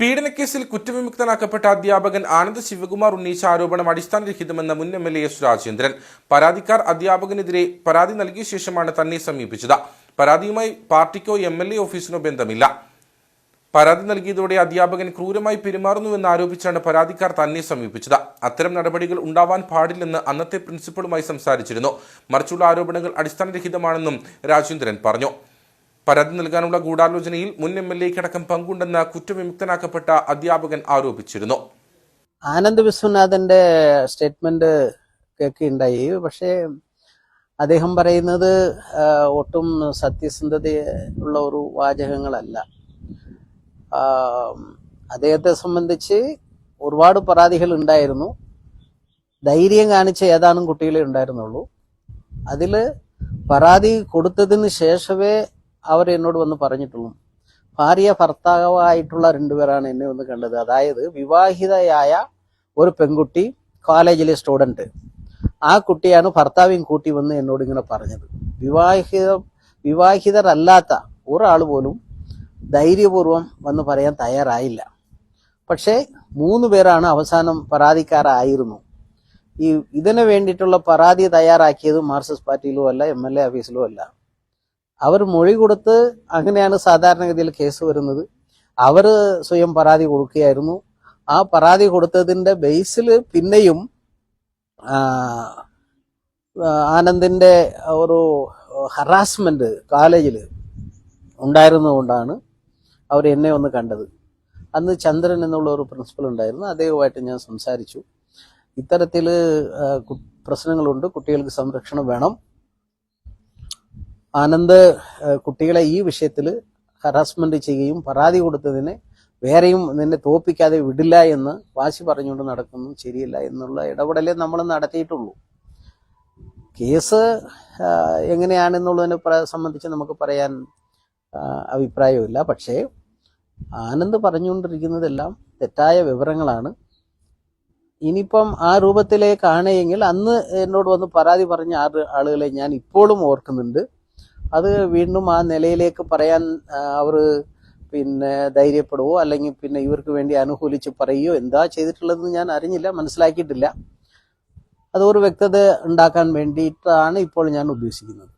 പീഡനക്കേസിൽ കുറ്റവിമുക്തനാക്കപ്പെട്ട അധ്യാപകൻ ആനന്ദ് ശിവകുമാർ ഉന്നയിച്ച ആരോപണം അടിസ്ഥാനരഹിതമെന്ന മുൻ M L A S Rajendran. പരാതിക്കാർ അധ്യാപകനെതിരെ പരാതി നൽകിയ ശേഷമാണ് തന്നെ സമീപിച്ചത്. പരാതിയുമായി പാർട്ടിക്കോ എം എൽ എ ഓഫീസിനോ ബന്ധമില്ല. പരാതി നൽകിയതോടെ അധ്യാപകൻ ക്രൂരമായി പെരുമാറുന്നുവെന്ന് ആരോപിച്ചാണ് പരാതിക്കാർ തന്നെ സമീപിച്ചത്. അത്തരം നടപടികൾ ഉണ്ടാവാൻ പാടില്ലെന്ന് അന്നത്തെ പ്രിൻസിപ്പളുമായി സംസാരിച്ചിരുന്നു. മറിച്ചുള്ള ആരോപണങ്ങൾ അടിസ്ഥാനരഹിതമാണെന്നും രാജേന്ദ്രൻ പറഞ്ഞു. പരാതി നൽകാനുള്ള ഗൂഢാലോചനയിൽ മുൻ എം എൽ എക്കടക്കം പങ്കുണ്ടെന്ന് കുറ്റവിമുക്തനാക്കപ്പെട്ട അധ്യാപകൻ ആരോപിച്ചിരുന്നു. ആനന്ദ് വിശ്വനാഥന്റെ സ്റ്റേറ്റ്മെന്റ് കേൾക്കുകയുണ്ടായി. പക്ഷേ അദ്ദേഹം പറയുന്നത് ഒട്ടും സത്യസന്ധതയുള്ള ഒരു വാചകങ്ങളല്ല. അദ്ദേഹത്തെ സംബന്ധിച്ച് ഒരുപാട് പരാതികൾ ഉണ്ടായിരുന്നു. ധൈര്യം കാണിച്ച ഏതാനും കുട്ടികളെ ഉണ്ടായിരുന്നുള്ളൂ. അതിൽ പരാതി കൊടുത്തതിന് ശേഷമേ അവർ എന്നോട് വന്ന് പറഞ്ഞിട്ടുള്ളൂ. ഭാര്യ ഭർത്താവായിട്ടുള്ള രണ്ടുപേരാണ് എന്നെ ഒന്ന് കണ്ടത്. അതായത് വിവാഹിതയായ ഒരു പെൺകുട്ടി കോളേജിലെ സ്റ്റുഡന്റ് ആ കുട്ടിയാണ് ഭർത്താവിയും കൂട്ടി വന്ന് എന്നോട് ഇങ്ങനെ പറഞ്ഞത്. വിവാഹിത വിവാഹിതരല്ലാത്ത ഒരാൾ പോലും ധൈര്യപൂർവം വന്ന് പറയാൻ തയ്യാറായില്ല. പക്ഷേ മൂന്ന് പേരാണ് അവസാനം പരാതിക്കാരായിരുന്നു. ഈ ഇതിനു വേണ്ടിയിട്ടുള്ള പരാതി തയ്യാറാക്കിയത് മാർക്സിസ്റ്റ് പാർട്ടിയിലും അല്ല എം എൽ എ ഓഫീസിലും അല്ല. അവർ മൊഴി കൊടുത്ത് അങ്ങനെയാണ് സാധാരണഗതിയിൽ കേസ് വരുന്നത്. അവർ സ്വയം പരാതി കൊടുക്കുകയായിരുന്നു. ആ പരാതി കൊടുത്തതിന്റെ ബേസിൽ പിന്നെയും ആ, ആ, ആനന്ദിന്റെ ഒരു ഹറാസ്മെന്റ് കോളേജിൽ ഉണ്ടായിരുന്നതുകൊണ്ടാണ് അവർ എന്നെ ഒന്ന് കണ്ടത്. അന്ന് ചന്ദ്രൻ എന്നുള്ള ഒരു പ്രിൻസിപ്പൽ ഉണ്ടായിരുന്നു. അദ്ദേഹവുമായിട്ട് ഞാൻ സംസാരിച്ചു. ഇത്തരത്തിൽ പ്രശ്നങ്ങളുണ്ട്. കുട്ടികൾക്ക് സംരക്ഷണം വേണം. ആനന്ദ് കുട്ടികളെ ഈ വിഷയത്തിൽ ഹറാസ്മെന്റ് ചെയ്യുകയും പരാതി കൊടുത്തതിനെ വേറെയും നിന്നെ തോപ്പിക്കാതെ വിടില്ല എന്ന് വാശി പറഞ്ഞുകൊണ്ട് നടക്കുന്നു. ശരിയല്ല എന്നുള്ള ഇടപെടലേ നമ്മൾ നടത്തിയിട്ടുള്ളൂ. കേസ് എങ്ങനെയാണെന്നുള്ളതിനെ സംബന്ധിച്ച് നമുക്ക് പറയാൻ അഭിപ്രായമില്ല പക്ഷേ ആനന്ദ് പറഞ്ഞുകൊണ്ടിരിക്കുന്നതെല്ലാം തെറ്റായ വിവരങ്ങളാണ്. ഇനിയിപ്പം ആ രൂപത്തിലേക്കാണെങ്കിൽ അന്ന് എന്നോട് വന്ന് പരാതി പറഞ്ഞ ആറ് ആളുകളെ ഞാൻ ഇപ്പോഴും ഓർക്കുന്നുണ്ട്. അത് വീണ്ടും ആ നിലയിലേക്ക് പറയാൻ അവർ പിന്നെ ധൈര്യപ്പെടുവോ? അല്ലെങ്കിൽ പിന്നെ ഇവർക്ക് വേണ്ടി അനുകൂലിച്ച് പറയുകയോ എന്താ ചെയ്തിട്ടുള്ളതെന്ന് ഞാൻ അറിഞ്ഞില്ല മനസ്സിലാക്കിയിട്ടില്ല. അതൊരു വ്യക്തത ഉണ്ടാക്കാൻ വേണ്ടിയിട്ടാണ് ഇപ്പോൾ ഞാൻ ഉദ്ദേശിക്കുന്നത്.